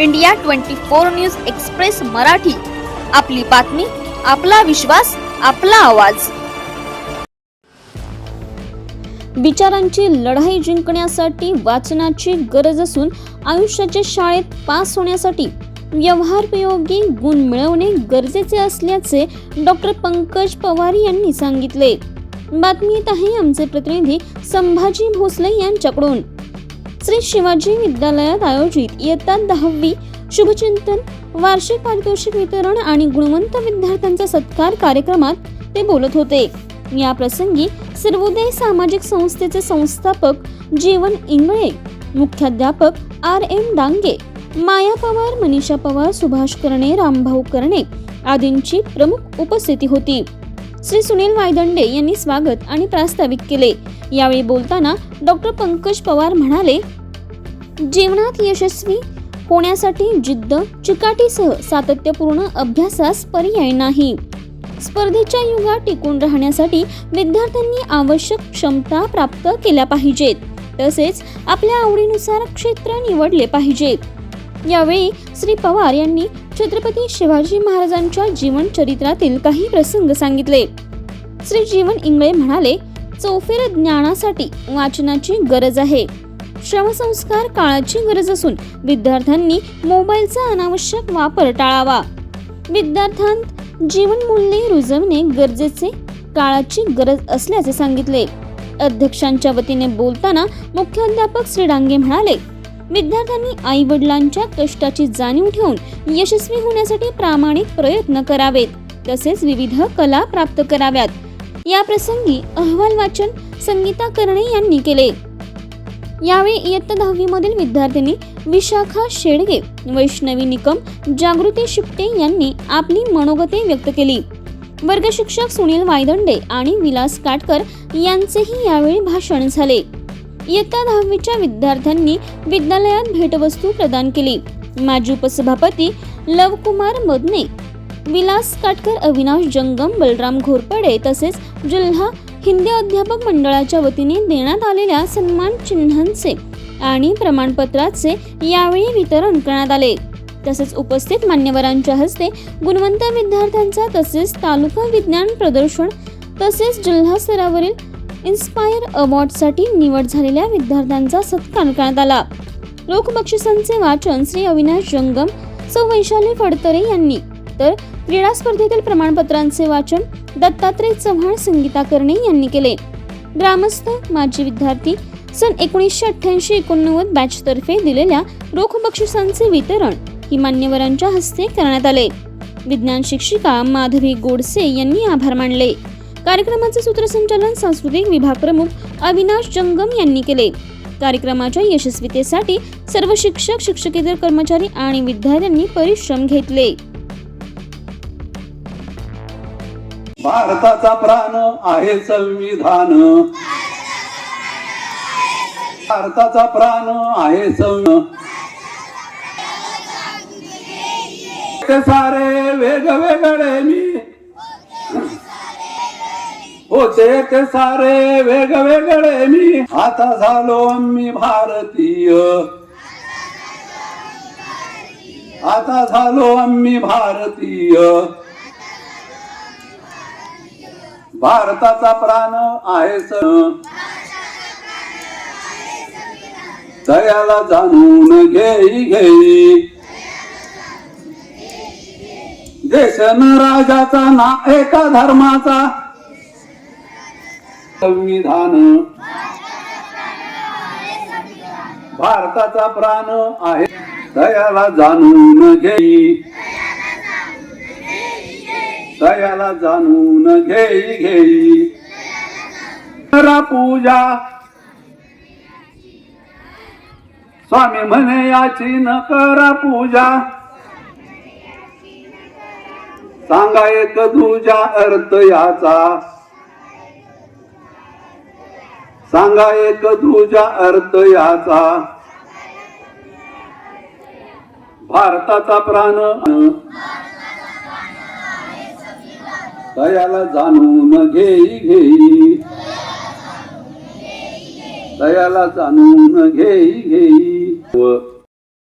India twenty four news express Marathi. आपली बातमी आपला विश्वास आपला आवाज. विचारांची लढाई जिंकण्यासाठी वाचनाची गरज असून आयुष्याच्या शाळेत पास होण्यासाठी व्यवहारपयोगी गुण मिळवणे गरजेचे असल्याचे डॉक्टर पंकज पवार यांनी सांगितले. बातमी येत आहे आमचे प्रतिनिधी संभाजी भोसले यांच्याकडून. श्री शिवाजी विद्यालयात आयोजित इयत्ता दहावी शुभचिंतन वार्षिक पारितोषिक वितरण आणि गुणवंत विद्यार्थ्यांचा सत्कार कार्यक्रमात ते बोलत होते. या प्रसंगी सर्वोदय सामाजिक संस्थेचे संस्थापक जीवन इंगळे मुख्याध्यापक आर एम डांगे माया पवार मनीषा पवार सुभाष कर्णे रामभाऊ कर्णे आदींची प्रमुख उपस्थिती होती. श्री सुनील वायदंडे यांनी स्वागत आणि प्रास्ताविक केले. यावेळी बोलताना डॉक्टर पंकज पवार म्हणाले जीवनात यशस्वी होण्यासाठी जिद्द चिकाटीसह सातत्यपूर्ण अभ्यासास पर्याय नाही. स्पर्धेच्या युगात टिकून राहण्यासाठी विद्यार्थ्यांनी आवश्यक क्षमता प्राप्त केल्या पाहिजेत. तसेच आपल्या आवडीनुसार क्षेत्र निवडले पाहिजेत. यावेळी श्री पवार यांनी छत्रपती शिवाजी महाराजांच्या जीवन चरित्रातील काही प्रसंग सांगितले. श्री जीवन इंगळे म्हणाले चौफेर ज्ञानासाठी वाचनाची गरज आहे. श्रमसंस्कार काळाची गरज असून विद्यार्थ्यांनी मोबाईलचा अनावश्यक वापर टाळावा. विद्यार्थ्यांत जीवनमूल्ये रुजवणे गरजेचे काळाची गरज असल्याचे सांगितले. अध्यक्षांच्या वतीने बोलताना मुख्याध्यापक श्री डांगे म्हणाले विद्यार्थ्यांनी आई वडिलांच्या कष्टाची जाणीव ठेवून यशस्वी होण्यासाठी प्रामाणिक प्रयत्न करावेत. तसेच विविध कला प्राप्त कराव्यात. या प्रसंगी अहवाल वाचन संगीता कर्णे यांनी केले. यावेळी इयत्ता दहावी मधील विद्यार्थिनी विशाखा शेडगे वैष्णवी निकम जागृती शिपटे यांनी आपली मनोगते व्यक्त केली. वर्ग शिक्षक सुनील वायदंडे आणि विलास काटकर यांचेही यावेळी भाषण झाले. इयत्ता दहावीच्या विद्यार्थ्यांनी विद्यालयात भेटवस्तू प्रदान केली. माजी उपसभापती लवकुमार मदने विलास काटकर अविनाश जंगम बलराम घोरपडे तसेच जिल्हा हिंदी अध्यापक मंडळाच्या वतीने देण्यात आलेल्या सन्मान चिन्हांचे आणि प्रमाणपत्राचे यावेळी वितरण करण्यात आले. तसेच उपस्थित मान्यवरांच्या हस्ते गुणवंत विद्यार्थ्यांचा तसेच तालुका विज्ञान प्रदर्शन तसेच जिल्हा स्तरावरील इन्स्पायर अवॉर्डसाठी निवड झालेल्या विद्यार्थ्यांचा सत्कार करण्यात आला. लोकबक्षिसांचे वाचन श्री अविनाश जंगम सौ वैशाली फडतरे यांनी. तर क्रीडा स्पर्धेतील प्रमाणपत्रांचे वाचन दत्तात्रय चव्हाण संगीता कर्णे यांनी केले. ग्रामस्थ माजी विद्यार्थी सन एकोणीसशे अठ्ठ्याऐंशी एकोणनव्वद बॅच तर्फे दिलेल्या रोख बक्षिसांचे वितरण ही मान्यवरांच्या हस्ते करण्यात आले. विज्ञान शिक्षिका माधवी गोडसे यांनी आभार मानले. कार्यक्रमाचे सूत्रसंचालन सांस्कृतिक विभाग प्रमुख अविनाश जंगम यांनी केले. कार्यक्रमाच्या यशस्वीतेसाठी सर्व शिक्षक शिक्षकेतर कर्मचारी आणि विद्यार्थ्यांनी परिश्रम घेतले. भारताचा प्राण आहे संविधान. भारताचा प्राण आहे संविधान. सारे वेगवेगळे मी होते ते सारे वेगवेगळे मी. आता झालो आम्ही भारतीय. आता झालो आम्ही भारतीय. भारताचा प्राण आहे सण. दयाला जाणून घेई घेई. देश न राजाचा ना एका धर्माचा. संविधान. भारताचा प्राण आहे. दयाला जाणून घेई दयाला जाणून घेई घेई करा पूजा. स्वामी म्हणे याची न करा पूजा. सांगा एक दुजा अर्थ याचा. सांगा एक दुजा अर्थ याचा. भारताचा प्राण. दयाला जाणून घेई घेई. दयाला जाणून घेई घेई. व